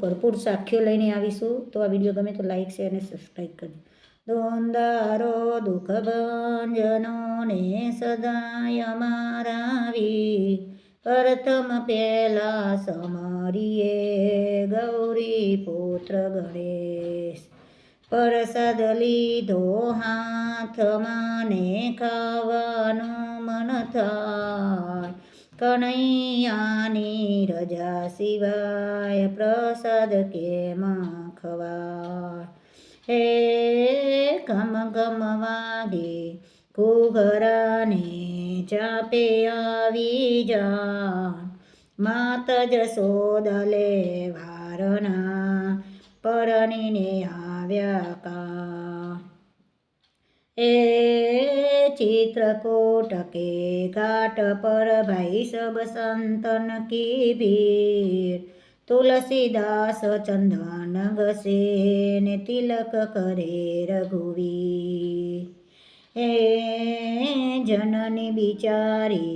ભરપૂર સાખ્યો લઈને આવીશું. તો આ વીડિયો ગમે તો લાઈક શેર અને સબસ્ક્રાઈબ કરજો. દોંદારો દુઃખ ભંજનો સદાય મારાવી. પ્રથમ પહેલા સમરીએ ગૌરી પુત્ર ગણેશ. પરસાદ લીધો હાથમાં ને ખાવાનું મન થાય. કનૈયાની રજા સિવાય પ્રસાદ કેમ ખવાય હે ગમ ગમ વાગે ઘૂઘરાને ચાપે આવી જાન માત જશોદલે વારના પરણીને આવ્યા કા એ चित्रकूट के घाट पर भाई सब संतन की भीड़ तुलसीदास चंदन घसे ने तिलक करे रघुवीर હે જનની બિચારી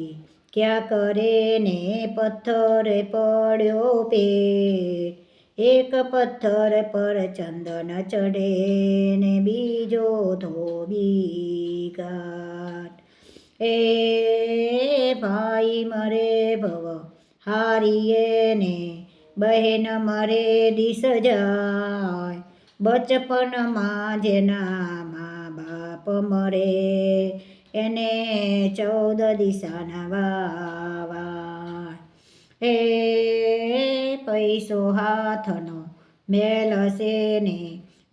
ક્યાં કરે ને પથ્થરે પડ્યો પેટ એક પથ્થર પર ચંદન ચડે ને બીજો ધોબી કાટ એ ભાઈ મરે ભવ હારીએ ને, બહેન મરે દિશ જાય. બચપનમાં જેના મા બાપ મરે, એને ચૌદ દિશાના વાવા હે પૈસો હાથનો મેલ છે ને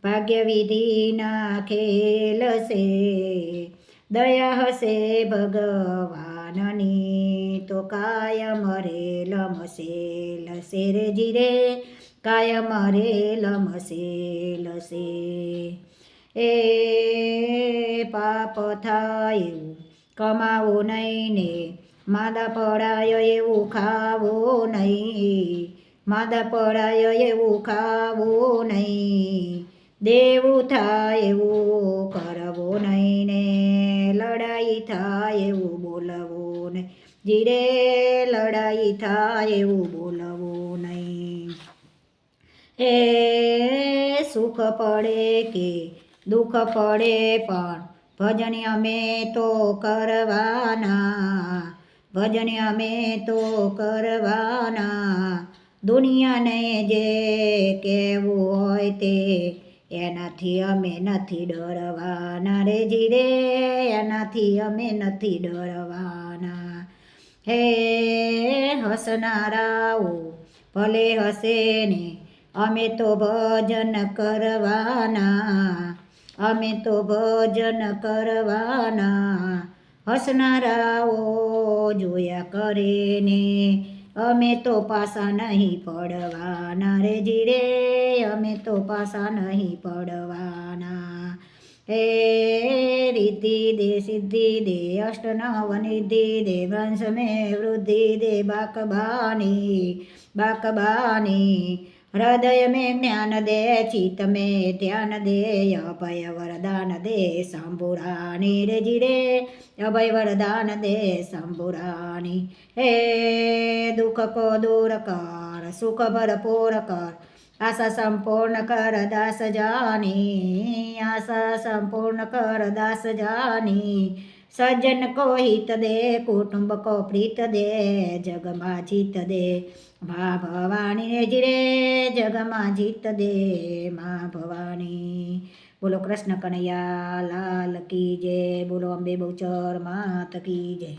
ભાગ્ય વિધિના ખેલ છે દયા હશે ભગવાનની તો કાયમ રે લમશે, લસે રે જીરે, કાયમ રે લમશે, લસે. એ પાપ થાય એવું કમાવો નહીં ને, માદા પડાય એવું ખાવો નહીં, માદા પડાય એવું ખાવો નહીં. દેવું થાય એવું કરવું જીરે લડાઈ થાય એવું બોલવું નહીં. એ સુખ પડે કે દુઃખ પડે પણ ભજન અમે તો કરવાના. ભજન અમે તો કરવાના. દુનિયાને જે કહેવું હોય તે એનાથી અમે નથી ડરવાના રે જીરે એનાથી અમે નથી ડરવાના. હે હસનારાઓ ભલે હસે ને, અમે તો ભજન કરવાના, અમે તો ભજન કરવાના. હસનારાઓ જોયા કરે ને, અમે તો પાસા નહીં પડવાના. રે જીરે અમે તો પાસા નહીં પડવાના. હે રીતિ દે સિદ્ધિ દે અષ્ટનવ નિધિ દે વંશ મે વૃદ્ધિ દે બાકબાની બાકબાની હૃદય મેં જ્ઞાન દે ચિત્ત મેં ધ્યાન દે અભય વરદાન દે શંભુરાની રે જીરે અભય વરદાન દે શંભુરાની હે દુઃખ કો દૂર કર સુખ ભરપૂર કર આશા સંપૂર્ણ કર દાસ જાની, આશા સંપૂર્ણ કર દાસ જાની. સજ્જન કો હિત દે, કુટુંબ કો પ્રીત દે જગમાં જીત દે. મા ભવાની ને જીરે જગમાં જીત દે, મા ભવાની બોલો કૃષ્ણ કનૈયા, લાલ કી જય, બોલો અંબે બહુચર માત કી જય.